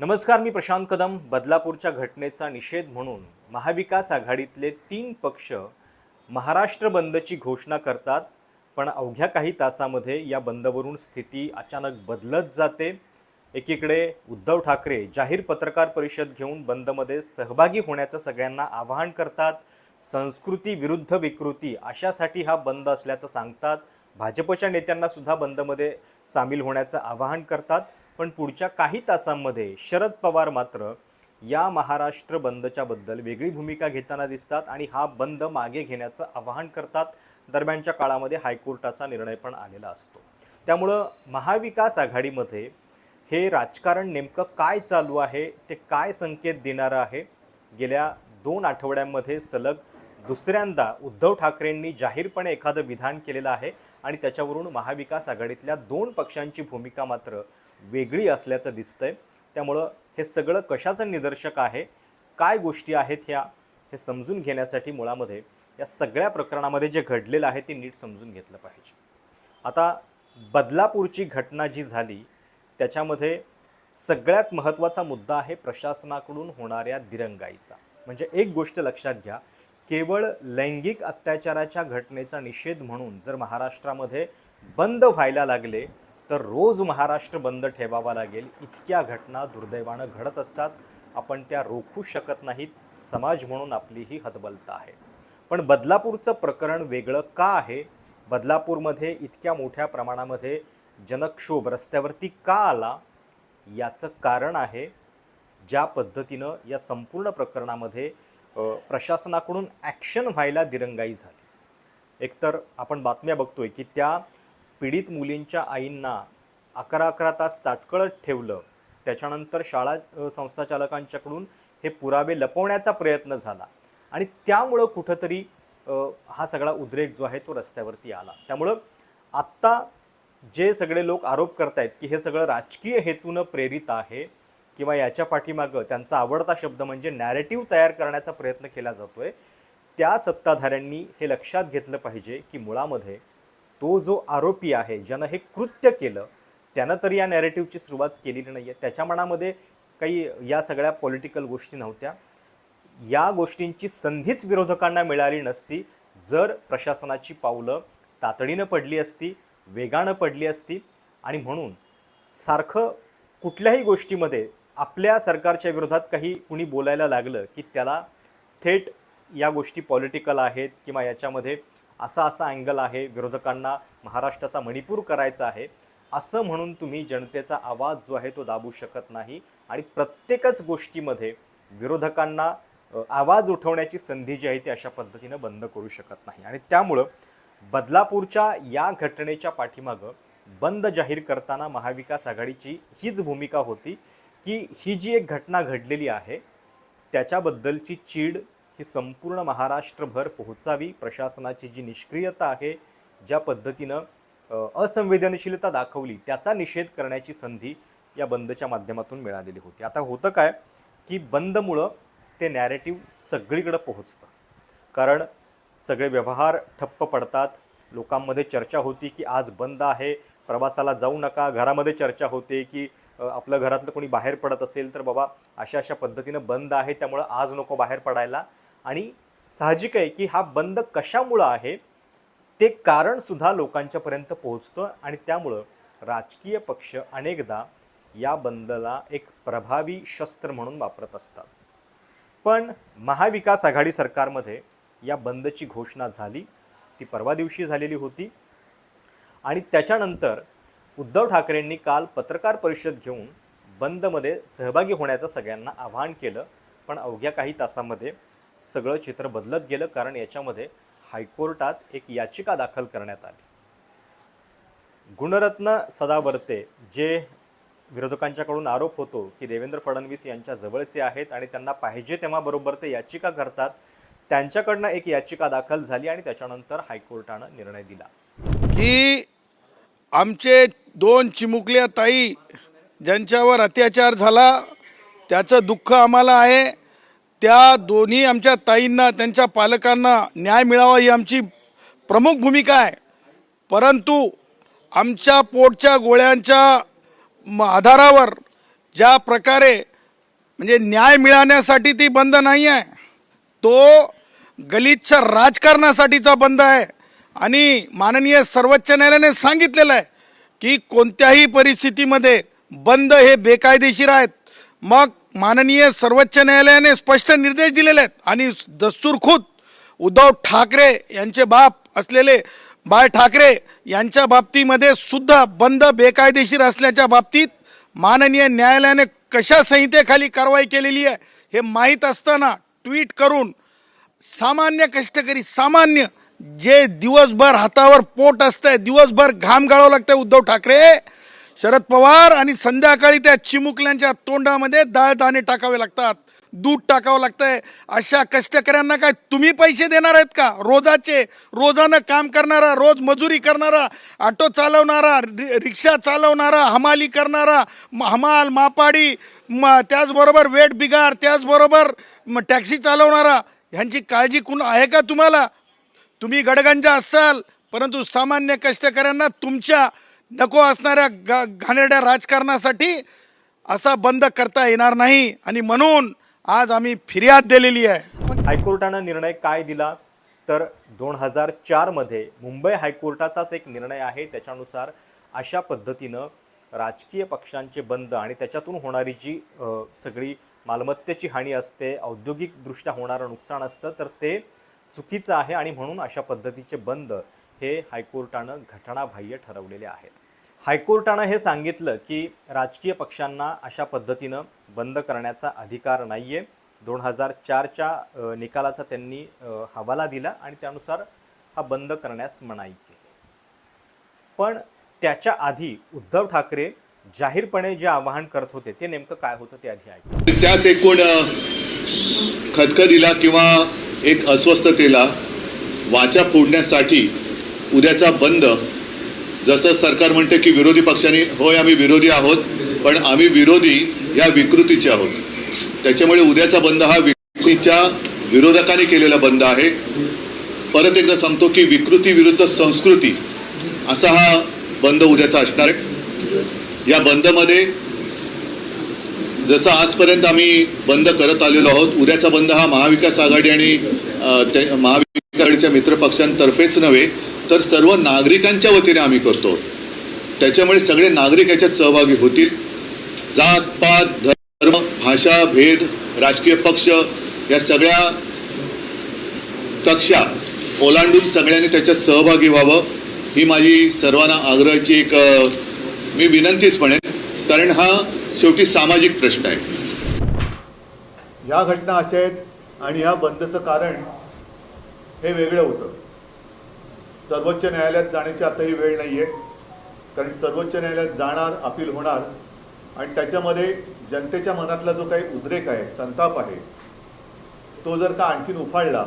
नमस्कार मी प्रशांत कदम. बदलापूरच्या घटनेचा निषेध म्हणून महाविकास आघाडीतले तीन पक्ष महाराष्ट्र बंदची घोषणा करतात पण अवघ्या काही तासामध्ये या बंदवरून स्थिती अचानक बदलत जाते. एकीकडे उद्धव ठाकरे जाहीर पत्रकार परिषद घेऊन बंदमध्ये सहभागी होण्याचं सगळ्यांना आवाहन करतात. संस्कृती विरुद्ध विकृती अशासाठी हा बंद असल्याचं सांगतात. भाजपच्या नेत्यांना सुद्धा बंदमध्ये सामील होण्याचं आवाहन करतात. पण पुढच्या काही तासांमध्ये शरद पवार मात्र या महाराष्ट्र बंदच्या बद्दल वेगळी भूमिका घेताना दिसतात आणि हा बंद मागे घेण्याचं आवाहन करतात. दरम्यानच्या काळामध्ये हायकोर्टाचा निर्णय पण आलेला असतो. त्यामुळं महाविकास आघाडीमध्ये हे राजकारण नेमकं काय चालू आहे ते काय संकेत देणारं आहे? गेल्या दोन आठवड्यांमध्ये सलग दुसऱ्यांदा उद्धव ठाकरेंनी जाहीरपणे एखादं विधान केलेलं आहे आणि त्याच्यावरून महाविकास आघाडीतल्या दोन पक्षांची भूमिका मात्र वेगळी असल्याचं दिसतंय. त्यामुळं हे सगळं कशाचं निदर्शक आहे? काय गोष्टी आहेत ह्या? हे समजून घेण्यासाठी मुळामध्ये या सगळ्या प्रकरणामध्ये जे घडलेलं आहे ते नीट समजून घेतलं पाहिजे. आता बदलापूरची घटना जी झाली त्याच्यामध्ये सगळ्यात महत्त्वाचा मुद्दा आहे प्रशासनाकडून होणाऱ्या दिरंगाईचा. म्हणजे एक गोष्ट लक्षात घ्या केवळ लैंगिक अत्याचाराच्या घटनेचा निषेध म्हणून जर महाराष्ट्रामध्ये बंद व्हायला लागले तर रोज महाराष्ट्र बंद ठेवावा लागेल. इतक्या घटना दुर्दैवानं घडत असतात. आपण त्या रोखू शकत नाहीत. समाज म्हणून आपली ही हतबलता आहे. पण बदलापूरचं प्रकरण वेगळं का आहे? बदलापूरमध्ये इतक्या मोठ्या प्रमाणामध्ये जनक्षोभ रस्त्यावरती का आला? याचं कारण आहे ज्या पद्धतीनं या संपूर्ण प्रकरणामध्ये प्रशासनाकडून ॲक्शन व्हायला दिरंगाई झाली. एकतर आपण बातम्या बघतोय की त्या पीडित मुलींच्या आईंना अकरा अकरा तास ताटकळत ठेवलं. त्याच्यानंतर शाळा संस्थाचालकांच्याकडून हे पुरावे लपवण्याचा प्रयत्न झाला. आणि त्यामुळं कुठंतरी हा सगळा उद्रेक जो आहे तो रस्त्यावरती आला. त्यामुळं आत्ता जे सगळे लोक आरोप करतायत की हे सगळं राजकीय हेतूनं प्रेरित आहे किंवा याच्या पाठीमागं त्यांचा आवडता शब्द म्हणजे नॅरेटिव्ह तयार करण्याचा प्रयत्न केला जातोय त्या सत्ताधाऱ्यांनी हे लक्षात घेतलं पाहिजे की मुळामध्ये तो जो आरोपी आहे ज्यानं हे कृत्य केलं त्यानं तर या नॅरेटिव्हची सुरुवात केलेली नाही आहे त्याच्या मनामध्ये काही या सगळ्या पॉलिटिकल गोष्टी नव्हत्या. या गोष्टींची संधीच विरोधकांना मिळाली नसती. जर प्रशासनाची पावलं तातडीनं पडली असती वेगानं पडली असती आणि म्हणून सारखं कुठल्याही गोष्टीमध्ये आपल्या सरकारच्या विरोधात काही कुणी बोलायला लागलं की त्याला थेट या गोष्टी पॉलिटिकल आहेत किंवा याच्यामध्ये असा असा अँगल आहे. विरोधकांना महाराष्ट्राचा मणिपूर करायचा आहे. असं म्हणून तुम्ही जनतेचा आवाज जो आहे तो दाबू शकत नाही. आणि प्रत्येकच गोष्टीमध्ये विरोधकांना आवाज उठवण्याची संधी जी आहे ती अशा पद्धतीनं बंद करू शकत नाही. आणि त्यामुळं बदलापूरच्या या घटनेच्या पाठीमागं बंद जाहीर करताना महाविकास आघाडीची हीच भूमिका होती की ही जी एक घटना घडलेली आहे त्याच्याबद्दलची चीड ही संपूर्ण महाराष्ट्रभर पोहोचावी. प्रशासनाची जी निष्क्रियता आहे ज्या पद्धतीनं असंवेदनशीलता दाखवली त्याचा निषेध करण्याची संधी या बंदच्या माध्यमातून मिळालेली होती. आता होतं काय की बंदमुळं ते नॅरेटिव्ह सगळीकडं पोहोचतं. कारण सगळे व्यवहार ठप्प पडतात. लोकांमध्ये चर्चा होती की आज बंद आहे प्रवासाला जाऊ नका. घरामध्ये चर्चा होते की आपलं घरातलं कोणी बाहेर पडत असेल तर बाबा अशा अशा पद्धतीनं बंद आहे त्यामुळं आज नको बाहेर पडायला. आणि साहजिक आहे की हा बंद कशामुळं आहे? ते कारणसुद्धा लोकांच्यापर्यंत पोहोचतं आणि त्यामुळं राजकीय पक्ष अनेकदा या बंदला एक प्रभावी शस्त्र म्हणून वापरत असतात. पण महाविकास आघाडी सरकारमध्ये या बंदची घोषणा झाली. ती परवा दिवशी झालेली होती. आणि त्याच्यानंतर उद्धव ठाकरेंनी काल पत्रकार परिषद घेऊन बंदमध्ये सहभागी होण्याचं सगळ्यांना आवाहन केलं. पण अवघ्या काही तासामध्ये सगळं चित्र बदलत गेलं कारण याच्यामध्ये हायकोर्टात एक याचिका दाखल करण्यात आली. गुणरत्न सदावर्ते जे विरोधकांच्याकडून आरोप होतो की देवेंद्र फडणवीस यांच्या जवळचे आहेत आणि त्यांना पाहिजे तेव्हा बरोबर ते याचिका करतात त्यांच्याकडनं एक याचिका दाखल झाली आणि त्याच्यानंतर हायकोर्टानं निर्णय दिला. की आमचे दोन चिमुकल्या ताई ज्यांच्यावर अत्याचार झाला त्याचं दुःख आम्हाला आहे त्या दोन्ही आमच्या ताईंना त्यांच्या पालकांना न्याय मिळावा ही आमची प्रमुख भूमिका आहे. परंतु आमच्या पोटच्या गोळ्यांच्या म- आधारावर ज्या प्रकारे म्हणजे न्याय मिळण्यासाठी ती बंद नाही आहे तो गलिच्छ राजकारणासाठीचा बंद आहे. आणि माननीय सर्वोच्च न्यायालयाने सांगितलेलं आहे की कोणत्याही परिस्थितीमध्ये बंद हे बेकायदेशीर आहेत. मग माननीय सर्वोच्च न्यायालयाने स्पष्ट निर्देश दिलेले आहेत. आणि दस्तूरखुद उद्धव ठाकरे यांचे बाप असलेले बाळ ठाकरे यांच्या बाबतीमध्ये सुद्धा बंद बेकायदेशीर असल्याच्या बाबतीत माननीय न्यायालयाने कशा संहितेखाली कारवाई केलेली आहे हे माहीत असताना ट्विट करून सामान्य कष्टकरी सामान्य जे दिवसभर हातावर पोट असतंय दिवसभर घाम गाळावं लागतंय उद्धव ठाकरे शरद पवार आणि संध्याकाळी त्या चिमुकल्यांच्या तोंडामध्ये डाळ दाणे टाकावे लागतात. दूध टाकावं लागतंय. अशा कष्टकऱ्यांना काय तुम्ही पैसे देणार आहेत का? रोजाचे रोजानं काम करणारा रोज मजुरी करणारा ऑटो चालवणारा रि रिक्षा चालवणारा हमाली करणारा म- हमाल मापाडी म त्याचबरोबर वेट बिगार त्याचबरोबर टॅक्सी चालवणारा ह्यांची काळजी कुण आहे का तुम्हाला? तुम्ही गडगंजा असाल परंतु सामान्य कष्टकऱ्यांना तुमच्या नको असणाऱ्या गा घाणेरड्या राजकारणासाठी असा बंद करता येणार नाही. आणि म्हणून आज आम्ही फिर्याद दिलेली आहे. हायकोर्टानं निर्णय काय दिला? तर दोन हजार चारमध्ये मुंबई हायकोर्टाचाच एक निर्णय आहे. त्याच्यानुसार अशा पद्धतीनं राजकीय पक्षांचे बंद आणि त्याच्यातून होणारी जी सगळी मालमत्तेची हानी असते औद्योगिकदृष्ट्या होणारं नुकसान असतं तर ते चुकीचं आहे आणि म्हणून अशा पद्धतीचे बंद हे हायकोर्टानं घटनाबाह्य ठरवलेले आहेत. हायकोर्टानं हे सांगितलं की राजकीय पक्षांना अशा पद्धतीनं बंद करण्याचा अधिकार नाही आहे दोन हजार चारच्या निकालाचा त्यांनी हवाला दिला आणि त्यानुसार हा बंद करण्यास मनाई केली. पण त्याच्या आधी उद्धव ठाकरे जाहीरपणे जे आवाहन करत होते ते नेमकं काय होतं ते आधी ऐकू. त्याच एकूण अ, खदखदीला किंवा एक अस्वस्थतेला वाचा फोडण्यासाठी उद्याचा बंद. जसं सरकार म्हणते की विरोधी पक्षांनी होय आम्ही विरोधी आहोत पण आम्ही विरोधी या विकृतीचे आहोत. त्याच्यामुळे उद्याचा बंद हा विकृतीच्या विरोधकांनी केलेला बंद आहे. परत एकदा सांगतो की विकृती विरुद्ध संस्कृती असा हा बंद उद्याचा असणार आहे. या बंदमध्ये जसं आजपर्यंत आम्ही बंद करत आलेलो आहोत उद्याचा बंद हा महाविकास आघाडी आणि ते महाविकास आघाडीच्या मित्रपक्षांतर्फेच नव्हे तर सर्व नागरिकांच्या वतीने आम्ही करतो. त्याच्यामुळे सगळे नागरिक याच्यात सहभागी होतील. जात पात धर्म भाषा भेद राजकीय पक्ष या सगळ्या कक्षा ओलांडून सगळ्यांनी त्याच्यात सहभागी व्हावं ही माझी सर्वांना आग्रहाची एक मी विनंतीच म्हणेन कारण हा शेवटी सामाजिक प्रश्न आहे. या घटना अशा आहेत आणि या बंदचं कारण हे वेगळं होतं. सर्वोच्च न्यायालयात जाण्याची आताही वेळ नाही आहे कारण सर्वोच्च न्यायालयात जाणार अपील होणार. आणि त्याच्यामध्ये जनतेच्या मनातला जो काही उद्रेक आहे संताप आहे तो जर का आणखीन उफाळला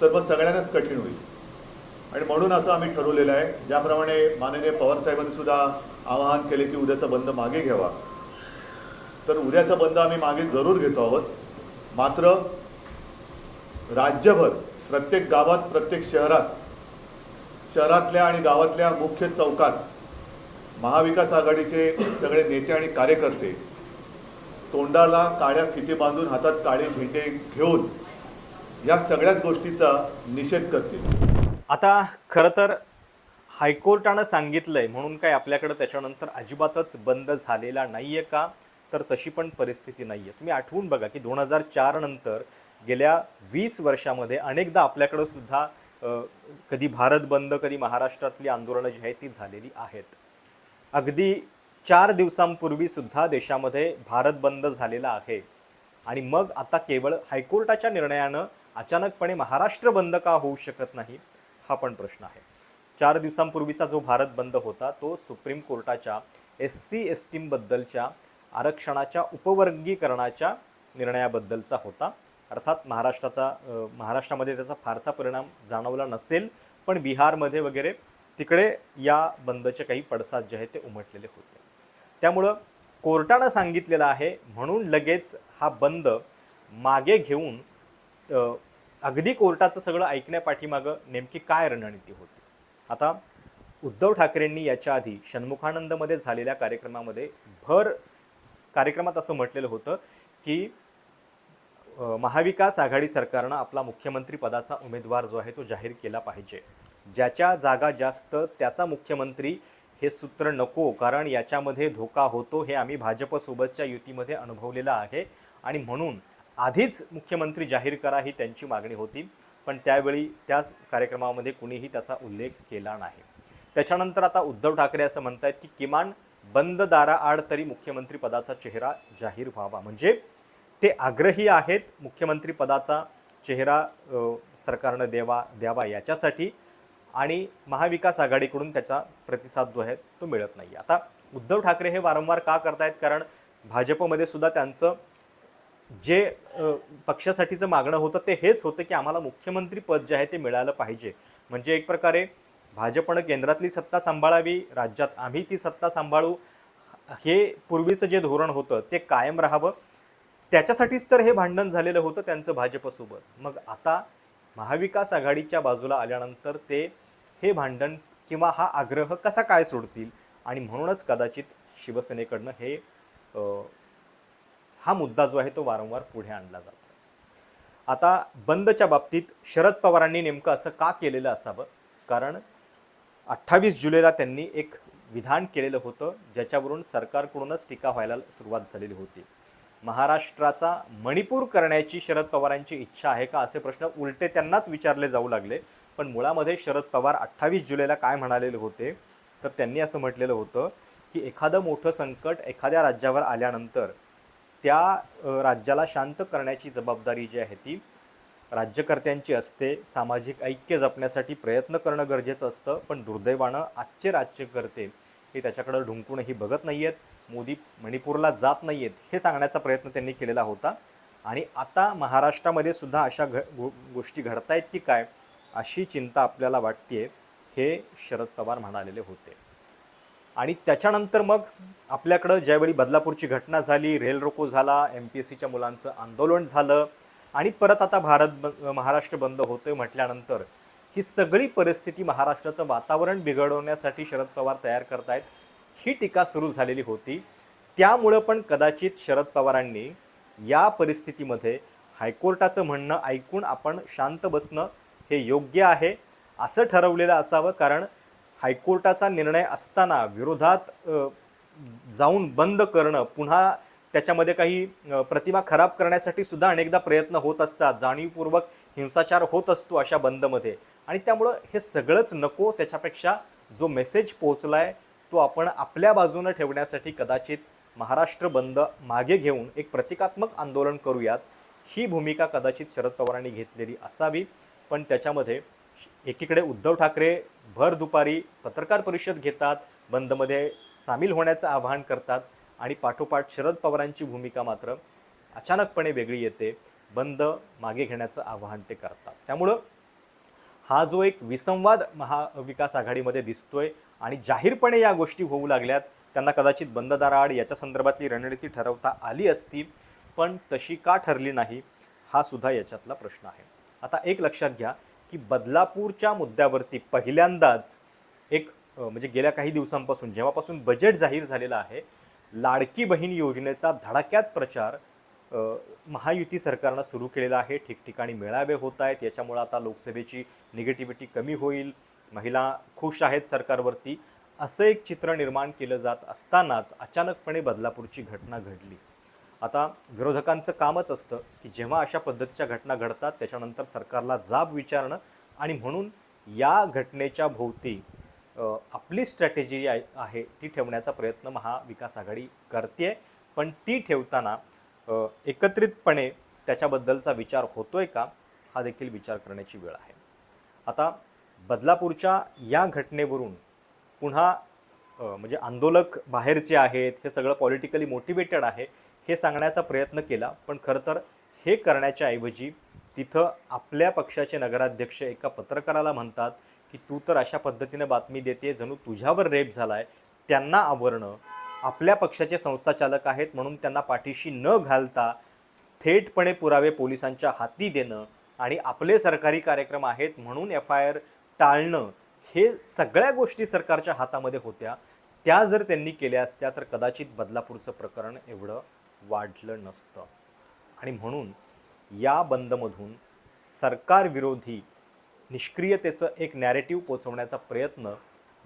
तर मग सगळ्यांनाच कठीण होईल. आणि म्हणून असं आम्ही ठरवलेलं आहे. ज्याप्रमाणे माननीय पवारसाहेबांनी सुद्धा आवाहन केले की उद्याचा बंद मागे घ्यावा. तर उद्याचा बंद आम्ही मागे जरूर घेतो आहोत. मात्र राज्यभर प्रत्येक गावात प्रत्येक शहरात शहरातल्या आणि गावातल्या मुख्य चौकात महाविकास आघाडीचे सगळे नेते आणि कार्यकर्ते तोंडाला काळ्या फिती बांधून हातात काळे झेंडे घेऊन या सगळ्याच गोष्टीचा निषेध करतील. आता खरं तर हायकोर्टानं सांगितलंय म्हणून काय आपल्याकडं त्याच्यानंतर अजिबातच बंद झालेला नाही आहे का? तर तशी पण परिस्थिती नाही आहे तुम्ही आठवून बघा की दोन हजार चार नंतर गेल्या वीस वर्षामध्ये अनेकदा आपल्याकडं सुद्धा कधी भारत बंद कधी महाराष्ट्रातली आंदोलनं जी आहेत ती झालेली आहेत. अगदी चार दिवसांपूर्वीसुद्धा देशामध्ये भारत बंद झालेला आहे. आणि मग आता केवळ हायकोर्टाच्या निर्णयानं अचानकपणे महाराष्ट्र बंद का होऊ शकत नाही हा पण प्रश्न आहे. चार दिवसांपूर्वीचा जो भारत बंद होता तो सुप्रीम कोर्टाच्या एस सी एस टीमबद्दलच्या आरक्षणाच्या उपवर्गीकरणाच्या निर्णयाबद्दलचा होता. अर्थात महाराष्ट्राचा महाराष्ट्रामध्ये त्याचा फारसा परिणाम जाणवला नसेल पण बिहारमध्ये वगैरे तिकडे या बंदचे काही पडसाद जे आहेत ते उमटलेले होते. त्यामुळं कोर्टानं सांगितलेलं आहे म्हणून लगेच हा बंद मागे घेऊन अगदी कोर्टाचं सगळं ऐकण्यापाठीमागं नेमकी काय रणनीती होती? आता उद्धव ठाकरेंनी याच्या आधी षण्मुखानंदमध्ये झालेल्या कार्यक्रमामध्ये भर कार्यक्रमात असं म्हटलेलं होतं की महाविकास आघाडी सरकारनं आपला मुख्यमंत्री पदाचा उमेदवार जो आहे तो जाहीर केला पाहिजे. ज्याच्या जागा जास्त त्याचा मुख्यमंत्री हे सूत्र नको कारण याच्यामध्ये धोका होतो हे आम्ही भाजपसोबतच्या युतीमध्ये अनुभवलेलं आहे. आणि म्हणून आधीच मुख्यमंत्री जाहीर करा ही त्यांची मागणी होती पण त्यावेळी त्या कार्यक्रमामध्ये कुणीही त्याचा उल्लेख केला नाही. त्याच्यानंतर आता उद्धव ठाकरे असं म्हणत आहेत की किमान बंद दाराआड तरी मुख्यमंत्री पदाचा चेहरा जाहीर व्हावा. म्हणजे ते आग्रही आहेत मुख्यमंत्री पदाचा चेहरा सरकारनं देवा द्यावा याच्यासाठी आणि महाविकास आघाडीकडून त्याचा प्रतिसाद जो आहे तो मिळत नाही. आता उद्धव ठाकरे हे वारंवार का करतायत? कारण भाजपमध्ये सुद्धा त्यांचं जे पक्षासाठीचं मागणं होतं ते हेच होतं की आम्हाला मुख्यमंत्री पद जे आहे ते मिळालं पाहिजे. म्हणजे एक प्रकारे भाजपनं केंद्रातली सत्ता सांभाळावी राज्यात आम्ही ती सत्ता सांभाळू हे पूर्वीचं जे धोरण होतं ते कायम राहावं. त्याच्यासाठीच तर हे भांडण झालेलं होतं त्यांचं भाजपसोबत. मग आता महाविकास आघाडीच्या बाजूला आल्यानंतर ते हे भांडण किंवा हा आग्रह कसा काय सोडतील? आणि म्हणूनच कदाचित शिवसेनेकडनं हे हा मुद्दा जो आहे तो वारंवार पुढे आणला जातो. आता बंदच्या बाबतीत शरद पवारांनी नेमकं असं का केलेलं असावं? कारण अठ्ठावीस जुलैला त्यांनी एक विधान केलेलं होतं ज्याच्यावरून सरकारकडूनच टीका व्हायला सुरुवात झालेली होती. महाराष्ट्राचा मणिपूर करण्याची शरद पवारांची इच्छा आहे का असे प्रश्न उलटे त्यांनाच विचारले जाऊ लागले. पण मुळामध्ये शरद पवार अठ्ठावीस जुलैला काय म्हणालेले होते? तर त्यांनी असं म्हटलेलं होतं की एखादं मोठं संकट एखाद्या राज्यावर आल्यानंतर त्या राज्याला शांत करण्याची जबाबदारी जी आहे ती राज्यकर्त्यांची असते. सामाजिक ऐक्य जपण्यासाठी प्रयत्न करणं गरजेचं असतं. पण दुर्दैवानं आजचे राज्यकर्ते हे त्याच्याकडं ढुंकूनही बघत नाही आहेत मोदी मणिपूरला जात नाही आहेत हे सांगण्याचा प्रयत्न त्यांनी केलेला होता. आणि आता महाराष्ट्रामध्ये सुद्धा अशा घ गो गोष्टी घडतायत की काय अशी चिंता आपल्याला वाटते हे शरद पवार म्हणालेले होते. आणि त्याच्यानंतर मग आपल्याकडं ज्यावेळी बदलापूरची घटना झाली रेल रोको झाला एम पी एस सीच्या मुलांचं आंदोलन झालं आणि परत आता भारत ब महाराष्ट्र बंद होतोय म्हटल्यानंतर ही सगळी परिस्थिती महाराष्ट्राचं वातावरण बिघडवण्यासाठी शरद पवार तयार करतायत. ही टीका सुरू झालेली होती. त्यामुळं पण कदाचित शरद पवारांनी या परिस्थितीमध्ये हायकोर्टाचं म्हणणं ऐकून आपण शांत बसणं हे योग्य आहे असं ठरवलेलं असावं. कारण हायकोर्टाचा निर्णय असताना विरोधात जाऊन बंद करणं पुन्हा त्याच्यामध्ये काही प्रतिमा खराब करण्यासाठी सुद्धा अनेकदा प्रयत्न होत असतात. जाणीवपूर्वक हिंसाचार होत असतो अशा बंदमध्ये. आणि त्यामुळं हे सगळंच नको त्याच्यापेक्षा जो मेसेज पोहोचला आहे तो आपण आपल्या बाजूनं ठेवण्यासाठी कदाचित महाराष्ट्र बंद मागे घेऊन एक प्रतिकात्मक आंदोलन करूयात ही भूमिका कदाचित शरद पवारांनी घेतलेली असावी. पण त्याच्यामध्ये एकीकडे उद्धव ठाकरे भर दुपारी पत्रकार परिषद घेतात बंदमध्ये सामील होण्याचं आवाहन करतात आणि पाठोपाठ शरद पवारांची भूमिका मात्र अचानकपणे वेगळी येते बंद मागे घेण्याचं आवाहन ते करतात. त्यामुळं हा जो एक विसंवाद महाविकास आघाडीमध्ये दिसतोय आणि जाहीरपणे या गोष्टी होऊ लागल्यात. त्यांना कदाचित बंददाराआड याच्या संदर्भातली रणनीती ठरवता आली असती पण तशी का ठरली नाही हा सुद्धा याच्यातला प्रश्न आहे. आता एक लक्षात घ्या की बदलापूरच्या मुद्द्यावरती पहिल्यांदाच एक म्हणजे गेल्या काही दिवसांपासून जेव्हापासून बजेट जाहीर झालेलं आहे लाडकी बहीण योजनेचा धडाक्यात प्रचार महायुती सरकारनं सुरू केलेला आहे. ठिकठिकाणी मेळावे होत आहेत. याच्यामुळं आता लोकसभेची निगेटिव्हिटी कमी होईल. महिला खुश आहेत सरकारवरती असं एक चित्र निर्माण केलं जात असतानाच अचानकपणे बदलापूरची घटना घडली. आता विरोधकांचं कामच असतं की जेव्हा अशा पद्धतीच्या घटना घडतात त्याच्यानंतर सरकारला जाब विचारणं आणि म्हणून या घटनेच्या भोवती आपली स्ट्रॅटेजी आहे ती ठेवण्याचा प्रयत्न महाविकास आघाडी करते पण ती ठेवताना एकत्रितपणे त्याच्याबद्दलचा विचार होतोय का? हा देखील विचार करण्याची वेळ आहे. आता बदलापूरच्या या घटनेवरून पुन्हा म्हणजे आंदोलक बाहेरचे आहेत हे सगळं पॉलिटिकली मोटिवेटेड आहे हे सांगण्याचा प्रयत्न केला. पण खरं तर हे करण्याच्या ऐवजी तिथं आपल्या पक्षाचे नगराध्यक्ष एका पत्रकाराला म्हणतात की तू तर अशा पद्धतीनं बातमी देते जणू तुझ्यावर रेप झाला आहे त्यांना आवरणं. आपल्या पक्षाचे संस्थाचालक आहेत म्हणून त्यांना पाठीशी न घालता थेटपणे पुरावे पोलिसांच्या हाती देणं आणि आपले सरकारी कार्यक्रम आहेत म्हणून एफ आय आर टाळणं हे सगळ्या गोष्टी सरकारच्या हातामध्ये होत्या. त्या जर त्यांनी केल्या असत्या तर कदाचित बदलापूरचं प्रकरण एवढं वाढलं नसतं. आणि म्हणून या बंदमधून सरकारविरोधी निष्क्रियतेचं एक नॅरेटिव्ह पोचवण्याचा प्रयत्न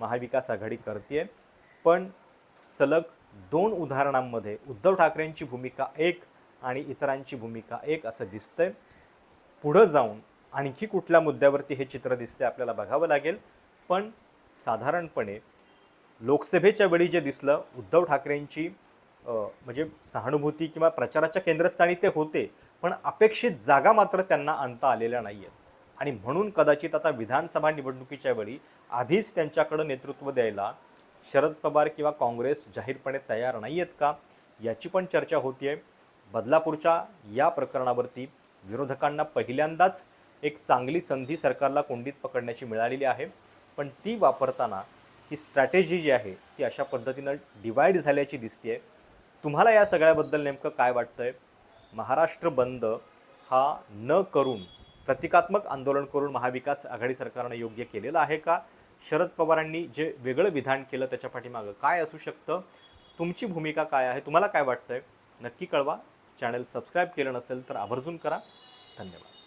महाविकास आघाडी करते पण सलग दोन उदाहरणांमध्ये उद्धव ठाकरेंची भूमिका एक आणि इतरांची भूमिका एक असं दिसतंय. पुढं जाऊन आणखी कुठल्या मुद्द्यावरती हे चित्र दिसते आपल्याला बघावं लागेल. पण साधारणपणे लोकसभेच्या वेळी जे दिसलं उद्धव ठाकरेंची म्हणजे सहानुभूती किंवा प्रचाराच्या केंद्रस्थानी ते होते पण अपेक्षित जागा मात्र त्यांना आणता आलेल्या नाही आहेत आणि म्हणून कदाचित आता विधानसभा निवडणुकीच्या वेळी आधीच त्यांच्याकडं नेतृत्व द्यायला शरद पवार किंवा काँग्रेस जाहीरपणे तयार नाही आहेत का? याची पण चर्चा होतीये. बदलापूरच्या या प्रकरणावरती विरोधकांना पहिल्यांदाच एक चांगली संधी सरकारला कोंडीत पकडण्याची मिळालेली आहे. पण ती वापरताना ही स्ट्रॅटेजी जी आहे ती अशा पद्धतीनं डिवाईड झाल्याची दिसते आहे तुम्हाला या सगळ्याबद्दल नेमकं काय वाटतं आहे महाराष्ट्र बंद हा न करून प्रतिकात्मक आंदोलन करून महाविकास आघाडी सरकारनं योग्य केलेलं आहे का? शरद पवारांनी जे वेगळं विधान केलं त्याच्या पाठीमागं काय असू शकतं? तुमची भूमिका काय आहे? तुम्हाला काय वाटतं आहे नक्की कळवा. चॅनल सबस्क्राईब केलं नसेल तर आवर्जून करा. धन्यवाद.